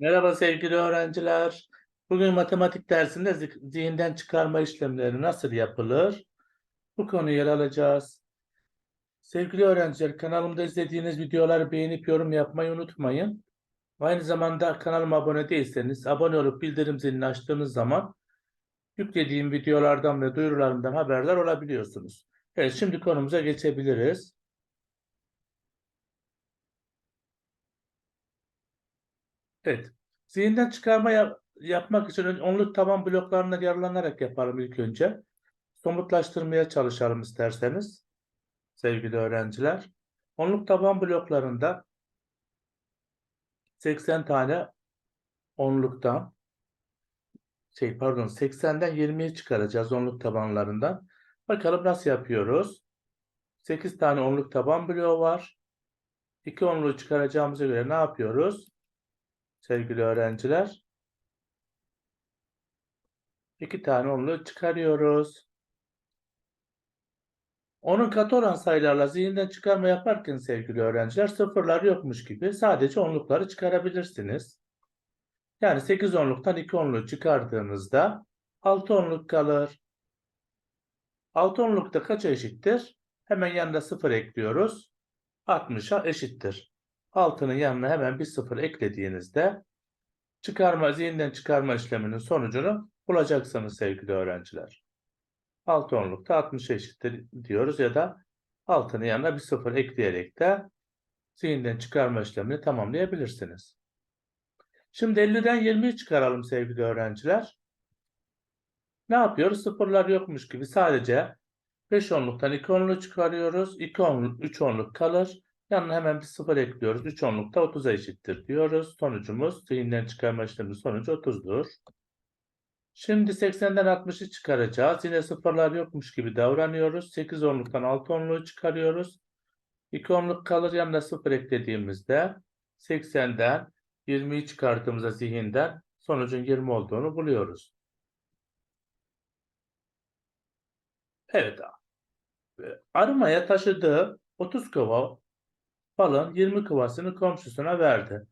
Merhaba sevgili öğrenciler. Bugün matematik dersinde zi- zihinden çıkarma işlemleri nasıl yapılır? Bu konuyu ele alacağız. Sevgili öğrenciler, kanalımda izlediğiniz videoları beğenip yorum yapmayı unutmayın. Aynı zamanda kanalıma abone değilseniz abone olup bildirim zilini açtığınız zaman yüklediğim videolardan ve duyurularımdan haberdar olabiliyorsunuz. Evet, şimdi konumuza geçebiliriz. Evet. Zihinden çıkarma yap- yapmak için onluk taban bloklarına yararlanarak yapalım ilk önce. Somutlaştırmaya çalışalım isterseniz sevgili öğrenciler. Onluk taban bloklarında 80 tane onluktan şey pardon 80'den 20'yi çıkaracağız onluk tabanlarından. Bakalım nasıl yapıyoruz. 8 tane onluk taban bloğu var. 2 onluğu çıkaracağımıza göre ne yapıyoruz? Sevgili öğrenciler. İki tane onluğu çıkarıyoruz. Onun katı olan sayılarla zihinden çıkarma yaparken sevgili öğrenciler sıfırlar yokmuş gibi sadece onlukları çıkarabilirsiniz. Yani 8 onluktan 2 onluğu çıkardığınızda 6 onluk kalır. 6 onlukta kaça eşittir? Hemen yanına 0 ekliyoruz. 60'a eşittir. 6'nın yanına hemen bir 0 eklediğinizde çıkarma, zihinden çıkarma işleminin sonucunu bulacaksınız sevgili öğrenciler. 6 onlukta 60 eşittir diyoruz ya da altının yanına bir sıfır ekleyerek de zihinden çıkarma işlemini tamamlayabilirsiniz. Şimdi 50'den 20'yi çıkaralım sevgili öğrenciler. Ne yapıyoruz? Sıfırlar yokmuş gibi sadece 5 onluktan 2 onluğu çıkarıyoruz. 2 onluk, 3 onluk kalır. Yanına hemen bir sıfır ekliyoruz. 3 onlukta 30'a eşittir diyoruz. Sonucumuz zihinden çıkarma işleminin sonucu 30'dur. Şimdi 80'den 60'ı çıkaracağız. Yine sıfırlar yokmuş gibi davranıyoruz. 8 onluktan 6 onluğu çıkarıyoruz. 2 onluk kalır yanına 0 eklediğimizde 80'den 20'yi çıkarttığımızda zihinden sonucun 20 olduğunu buluyoruz. Evet. Arımaya taşıdığı 30 kova balın 20 kovasını komşusuna verdi.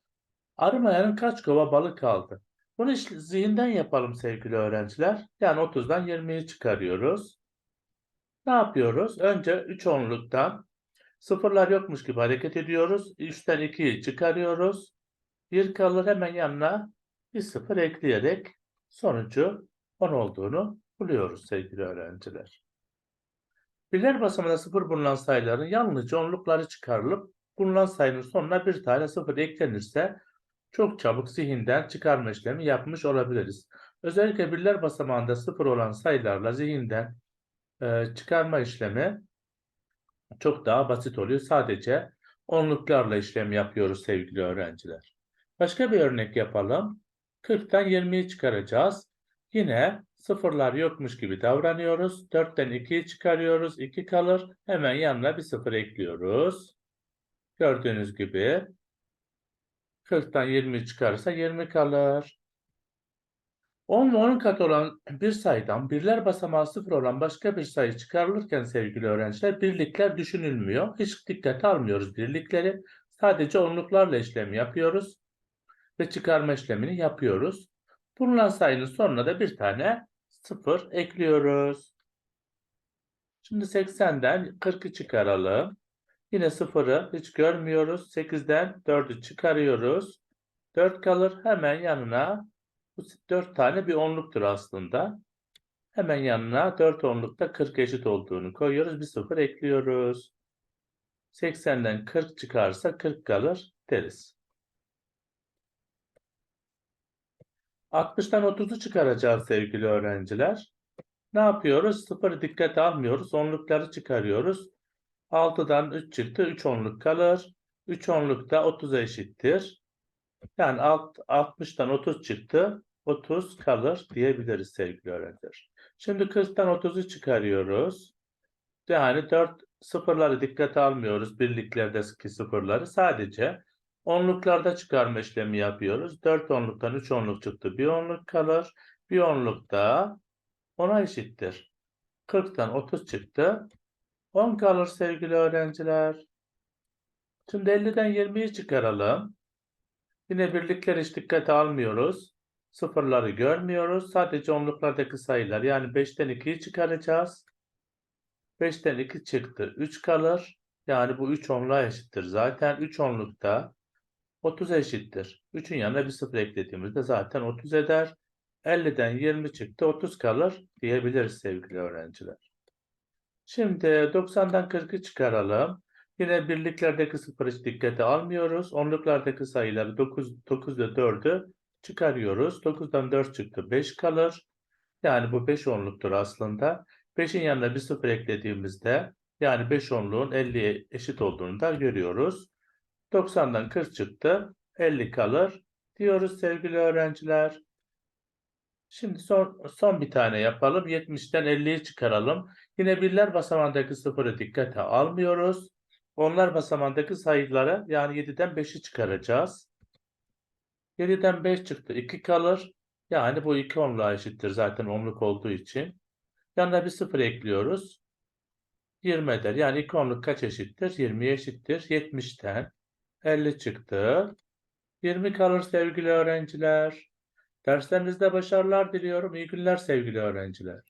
Arımayanın kaç kova balı kaldı? Bunu işte zihinden yapalım sevgili öğrenciler. Yani 30'dan 20'yi çıkarıyoruz. Ne yapıyoruz? Önce 3 onluktan sıfırlar yokmuş gibi hareket ediyoruz. 3'ten 2'yi çıkarıyoruz. 1 kalır hemen yanına bir sıfır ekleyerek sonucu 10 olduğunu buluyoruz sevgili öğrenciler. Birler basamağında sıfır bulunan sayıların yalnızca onlukları çıkarılıp bulunan sayının sonuna bir tane sıfır eklenirse çok çabuk zihinden çıkarma işlemi yapmış olabiliriz. Özellikle birler basamağında sıfır olan sayılarla zihinden e, çıkarma işlemi çok daha basit oluyor. Sadece onluklarla işlem yapıyoruz sevgili öğrenciler. Başka bir örnek yapalım. 40'tan 20'yi çıkaracağız. Yine sıfırlar yokmuş gibi davranıyoruz. 4'ten 2'yi çıkarıyoruz. 2 kalır. Hemen yanına bir sıfır ekliyoruz. Gördüğünüz gibi 40'tan 20 çıkarsa 20 kalır. 10 ve 10 katı olan bir sayıdan birler basamağı sıfır olan başka bir sayı çıkarılırken sevgili öğrenciler birlikler düşünülmüyor. Hiç dikkate almıyoruz birlikleri. Sadece onluklarla işlem yapıyoruz ve çıkarma işlemini yapıyoruz. Bulunan sayının sonuna da bir tane sıfır ekliyoruz. Şimdi 80'den 40'ı çıkaralım. Yine sıfırı hiç görmüyoruz. 8'den 4'ü çıkarıyoruz. 4 kalır. Hemen yanına bu 4 tane bir onluktur aslında. Hemen yanına 4 onlukta 40 eşit olduğunu koyuyoruz. Bir sıfır ekliyoruz. 80'den 40 çıkarsa 40 kalır deriz. 60'tan 30'u çıkaracağız sevgili öğrenciler. Ne yapıyoruz? Sıfırı dikkate almıyoruz. Onlukları çıkarıyoruz. 6'dan 3 çıktı. 3 onluk kalır. 3 onluk da 30'a eşittir. Yani alt, 60'tan 30 çıktı. 30 kalır diyebiliriz sevgili öğrenciler. Şimdi 40'tan 30'u çıkarıyoruz. Yani 4 sıfırları dikkate almıyoruz. Birliklerdeki sıfırları. Sadece onluklarda çıkarma işlemi yapıyoruz. 4 onluktan 3 onluk çıktı. 1 onluk kalır. 1 onluk da 10'a eşittir. 40'tan 30 çıktı. 10 kalır sevgili öğrenciler. Şimdi 50'den 20'yi çıkaralım. Yine birlikleri hiç dikkate almıyoruz. Sıfırları görmüyoruz. Sadece onluklardaki sayılar. Yani 5'ten 2'yi çıkaracağız. 5'ten 2 çıktı. 3 kalır. Yani bu 3 onluğa eşittir. Zaten 3 onlukta 30 eşittir. 3'ün yanına bir sıfır eklediğimizde zaten 30 eder. 50'den 20 çıktı. 30 kalır diyebiliriz sevgili öğrenciler. Şimdi 90'dan 40'ı çıkaralım. Yine birliklerdeki sıfır hiç dikkate almıyoruz. Onluklardaki sayıları 9, 9 ve 4'ü çıkarıyoruz. 9'dan 4 çıktı. 5 kalır. Yani bu 5 onluktur aslında. 5'in yanına bir sıfır eklediğimizde yani 5 onluğun 50'ye eşit olduğunu da görüyoruz. 90'dan 40 çıktı. 50 kalır diyoruz sevgili öğrenciler. Şimdi son, son bir tane yapalım. 70'ten 50'yi çıkaralım. Yine birler basamağındaki sıfırı dikkate almıyoruz. Onlar basamağındaki sayıları yani 7'den 5'i çıkaracağız. 7'den 5 çıktı. 2 kalır. Yani bu 2 onluğa eşittir zaten onluk olduğu için. Yanına bir sıfır ekliyoruz. 20 eder. Yani 2 onluk kaç eşittir? 20'ye eşittir. 70'ten 50 çıktı. 20 kalır sevgili öğrenciler. Derslerinizde başarılar diliyorum. İyi günler sevgili öğrenciler.